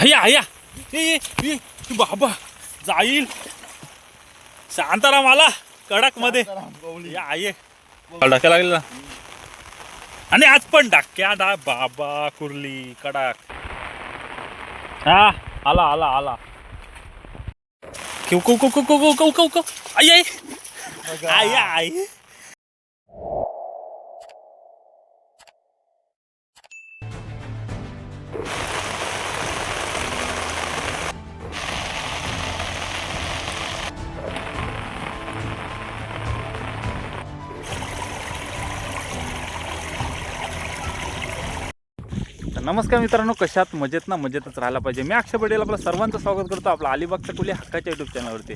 हया हया ए ए बाबा जाईल शांताराम आला कडकमध्ये या आहे डाक्या लागला आणि आज पण डाक्या डा बाबा कुर्ली कडाक हा आला आला आला किव कौ कौ कौ कौ कौ कौ कौ आई आई आई आई नमस्कार मित्रांनो कशात मजेत ना मजेतच राहायला पाहिजे. मी अक्षय पटेल आपलं सर्वांचं स्वागत करतो आपला अलिबागच्या कुली हक्काच्या यूट्यूब चॅनलवरती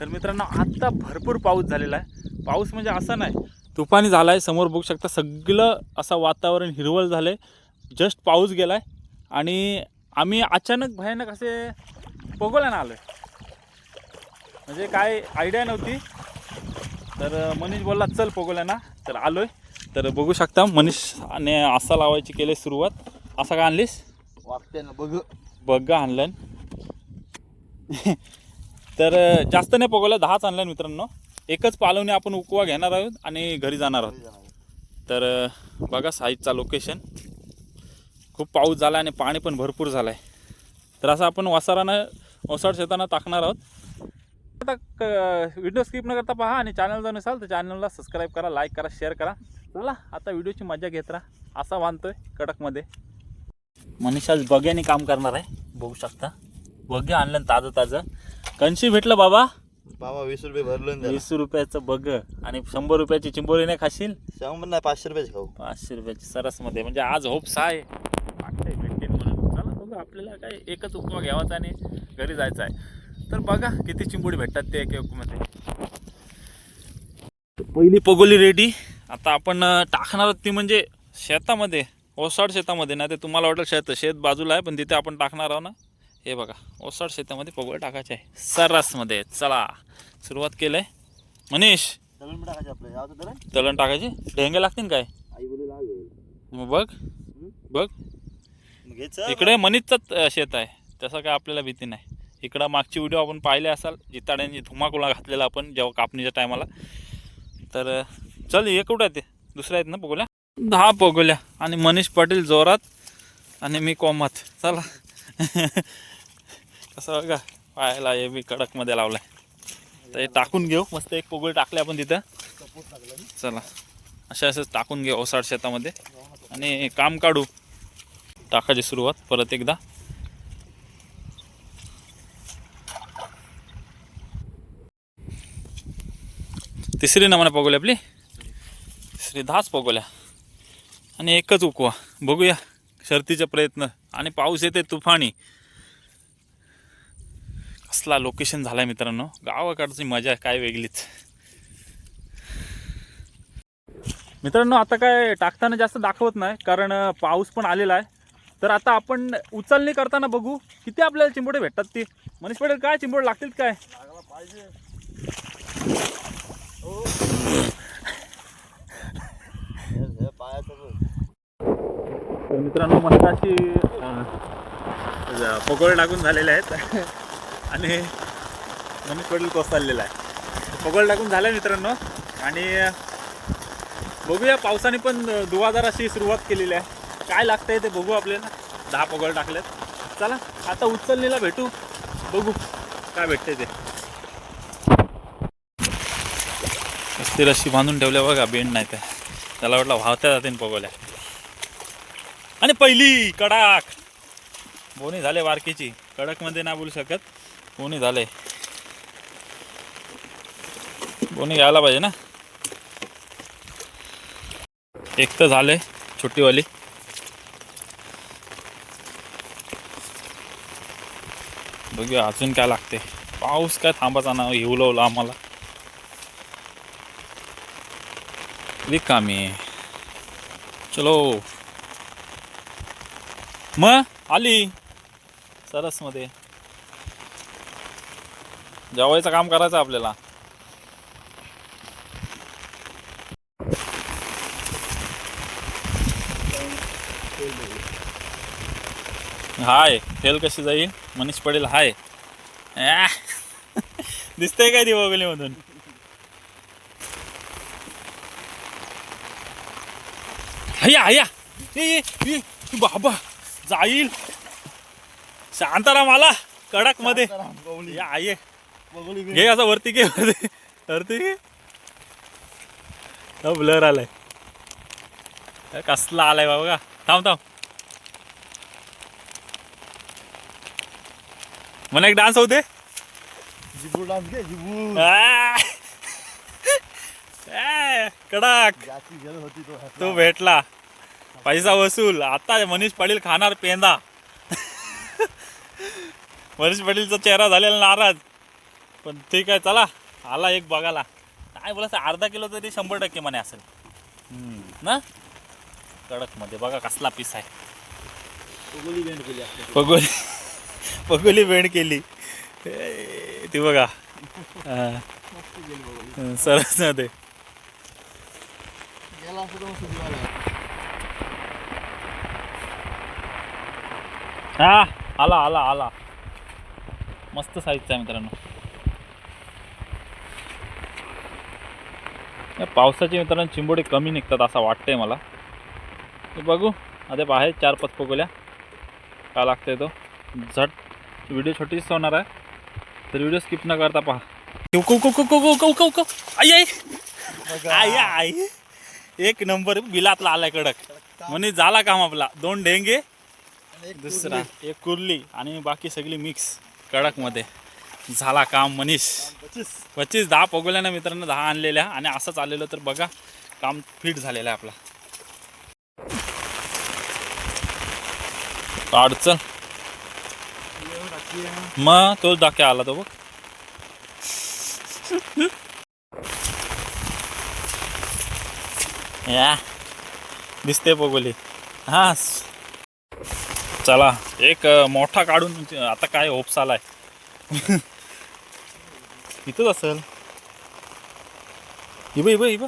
तर मित्रांनो आत्ता भरपूर पाऊस झालेला आहे. पाऊस म्हणजे असा नाही तुफानी झाला आहे समोर बघू शकता सगळं असं वातावरण हिरवळ झालं आहे जस्ट पाऊस गेला आहे आणि आम्ही अचानक भयानक असे पोगोल्यानं आलो आहे म्हणजे काय आयडिया नव्हती. तर मनीष बोलला चल पोगोल्याना तर आलो आहे तर बघू शकता मनीषने असा लावायची केली सुरुवात. असा का आणलीस? वागते ना बघ बघ आणलं तर जास्त नाही पगवलं दहाच आणलं मित्रांनो. एकच पालवणी आपण उकवा घेणार आहोत आणि घरी जाणार आहोत. तर बघा साईजचा लोकेशन खूप पाऊस झाला आणि पाणी पण भरपूर झालं आहे तर असं आपण वसारानं ओसाड शेताना टाकणार आहोत. आता व्हिडिओ स्किप न करता पहा आणि चॅनल जर नसाल तर चॅनलला सबस्क्राईब करा लाईक करा शेअर करा. चला आता व्हिडिओची मजा घेत राहा. असा बांधतोय कडकमध्ये. मनीष आज बग्याने काम करणार आहे. बघू शकता. बग्या आणलं ताजं ताजं कंशी भेटलं बाबा. बाबा वीस रुपये भरलं वीस रुपयाचं बग आणि शंभर रुपयाची चिंबोरी नाही खाशील? शंभर नाही पाचशे रुपयाचे खाऊ. पाचशे रुपयाची सरसमध्ये. म्हणजे आज होप्स आहे. वाटतंय भेटतील म्हणून. चला बघू आपल्याला काय एकच उपमा घ्यावाचा आणि घरी जायचं आहे. तर बघा किती चिंबोडी भेटतात ते एक मध्ये पहिली पगोली रेडी. आता आपण टाकणार ती म्हणजे शेतामध्ये. ओसाड शेतामध्ये ना ते तुम्हाला वाटेल शेत शेत बाजूला आहे पण तिथे आपण टाकणार आहोत ना? हे बघा ओसाड शेतामध्ये पगोळे टाकायचे आहे. सरसमध्ये चला. सुरुवात केलंय. मनीष. तळण टाकायचे आपलं. तळण टाकायचे? ढेंगे लागतील काय? आई बोलू लागेल मग बघ. बघ. इकडे मनीचंच अं, शेत आहे. तसं काय आपल्याला भीती नाही. इकडं मागची व्हिडिओ आपण पाहिले असाल जिताड्यांनी धुमाकुळा घातलेला आपण जेव्हा कापणीच्या टायमाला. तर चल हे कुठं आहे ते? दुसऱ्या आहेत ना पोगोल्या दहा पोगोल्या आणि मनीष पाटील जोरात आणि मी कोमत. चला. कसं बघा पाहायला हे मी कडकमध्ये लावलाय. तर हे टाकून घेऊ. मस्त एक पोगोळी टाकले आपण तिथं. चला. अशा असंच टाकून घेऊ ओसाड शेतामध्ये. आणि काम काढू. टाकायची सुरुवात परत एकदा. तिसरी नमुना पगवली आपली? तिसरी दहाच पगवल्या आणि एकच उकवा बघूया शर्तीचा प्रयत्न. आणि पाऊस येते तुफानी. कसला लोकेशन झालाय मित्रांनो. गावाकडची मजा काय वेगळीच. मित्रांनो आता काय टाकताना जास्त दाखवत नाही कारण पाऊस पण आलेला आहे. तर आता आपण उचलणी करताना बघू किती आपल्याला चिंबोडे भेटतात ते. मनीष पटेल काय चिंबोड लागतील काय हे पायाचं बघ. तर मित्रांनो मस्त अशी पकोडे टाकून झालेले आहेत. आणि मनीष पटेल चाललेला आहे. पकोडे टाकून झालं आहे मित्रांनो. आणि बघूया पावसाने पण दुवादार अशी सुरुवात केलेली आहे. काय लागतंय ते बघू आपल्याला दहा पकोडे टाकलेत. चला आता उचलणीला भेटू. बघू काय भेटते ते. ती रस्सी बांधून ठेवल्या बघा बेंड नाही तर. त्याला वाटलं वाहत्या जाते पगोल्या आणि पहिली कडाक. बोनी झाले वारकीची. कडकमध्ये नाही बोलू शकत. बोनी झाले. बोनी घ्यायला पाहिजे ना. एक तर झाले छोटीवाली. बघूया अजून काय लागते. पाऊस काय थांबाचा ना हिवलवला आम्हाला. रिकामी. चलो. मग आली. सरसमध्ये जेवायचं काम करायचं आपल्याला. हाय फेल कशी जाईल? मनीष पडेल हाय. दिसतंय काय ती हया हया. ए, बाबा. जाईल. शांताराम आला कडकमध्ये घे असं वरती घे. वरती वरती घे ब्लर आलाय. कसला आलाय बाबा का थांब थांब. मला एक डान्स होते. जिबू डान्स घे जिबू. कडक. होती तो तो भेटला. पैसा वसूल. आता मनीष पाटील खाणार पेंदा. मनीष पाटीलचा चेहरा झालेला नाराज. पण ठीक आहे चला आला एक बघायला. काय बोला अर्धा किलो तरी शंभर टक्के म्हणे असेल. ना? कडकमध्ये बघा कसला पीस आहे. पगोली पगोली बेंड केली. ती बघा. सरसमध्ये गेला हा आला आला आला. मस्त साईजचा आहे मित्रांनो. या पावसाचे मित्रांनो चिंबोडे कमी निघतात असा वाटतंय मला. बघू आता आहे चार पाच पोगोल्या का लागतंय तो? झट व्हिडिओ छोटीच होणार आहे. तर व्हिडिओ स्किप न करता पहा. आई आई. एक नंबर बिलातला आलाय कडक. म्हणे झाला काम आपला. दोन ढेंगे दुसरा एक कुर्ली आणि बाकी सगळी मिक्स कडकमध्ये. झाला काम मनीष. पच्चीस. पच्चीस दहा पगोल्यानं मित्रांनो दहा आणलेल्या. आणि असंच आलेलं तर बघा काम फिट झालेलं आहे आपला. चल मग तोच डाक्या आला तो बघ. या. दिसते पगोली हा चला एक मोठा काढून आता काय होप्स आलाय इथंच असेल. इब इब इब.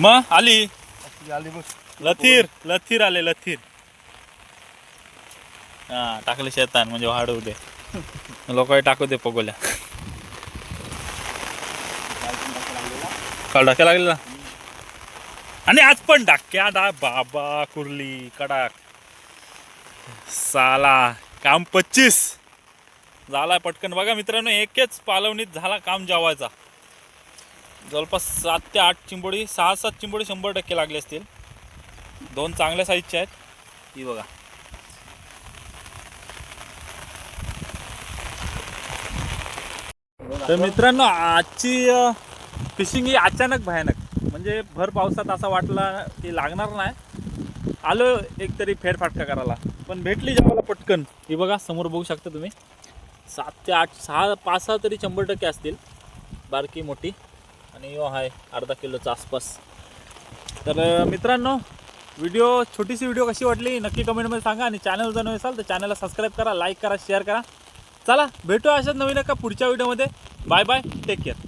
मग आली. आली बघ लथीर लथीर आले लथीर. हा टाकले शेतान म्हणजे वाढवू दे. लोक टाकू दे पगोल्या. काल डाक्या लागलेला आणि आज पण डाक्या डा बाबा कुर्ली कडाक. साला काम पच्चीस. झाला पटकन. बघा मित्रांनो एकच पालवणीत झाला काम जेवायचा. जवळपास सात ते आठ चिंबोडी सहा सात चिंबोडी शंभर टक्के लागले असतील. दोन चांगल्या साईजच्या आहेत. ही बघा. तर मित्रांनो आजची फिशिंग ही अचानक भयानक. म्हणजे भर पावसात असा वाटला की लागणार नाही. आलो एकतरी फेरफाटका करायला. पण भेटली जेव्हा पटकन. ही बघा समोर बघू शकता तुम्ही. सात ते आठ सहा पाच सहा तरी शंभर टक्के असतील. बारकी मोठी. आणि यो आहे अर्धा किलोचा आसपास. तर मित्रांनो व्हिडिओ छोटीशी व्हिडिओ कशी वाटली नक्की कमेंटमध्ये सांगा. आणि चॅनल जर नवीन असाल तर चॅनलला सबस्क्राईब करा लाईक करा शेअर करा. चला भेटू अशाच नवीन एका पुढच्या व्हिडिओमध्ये. Bye bye take care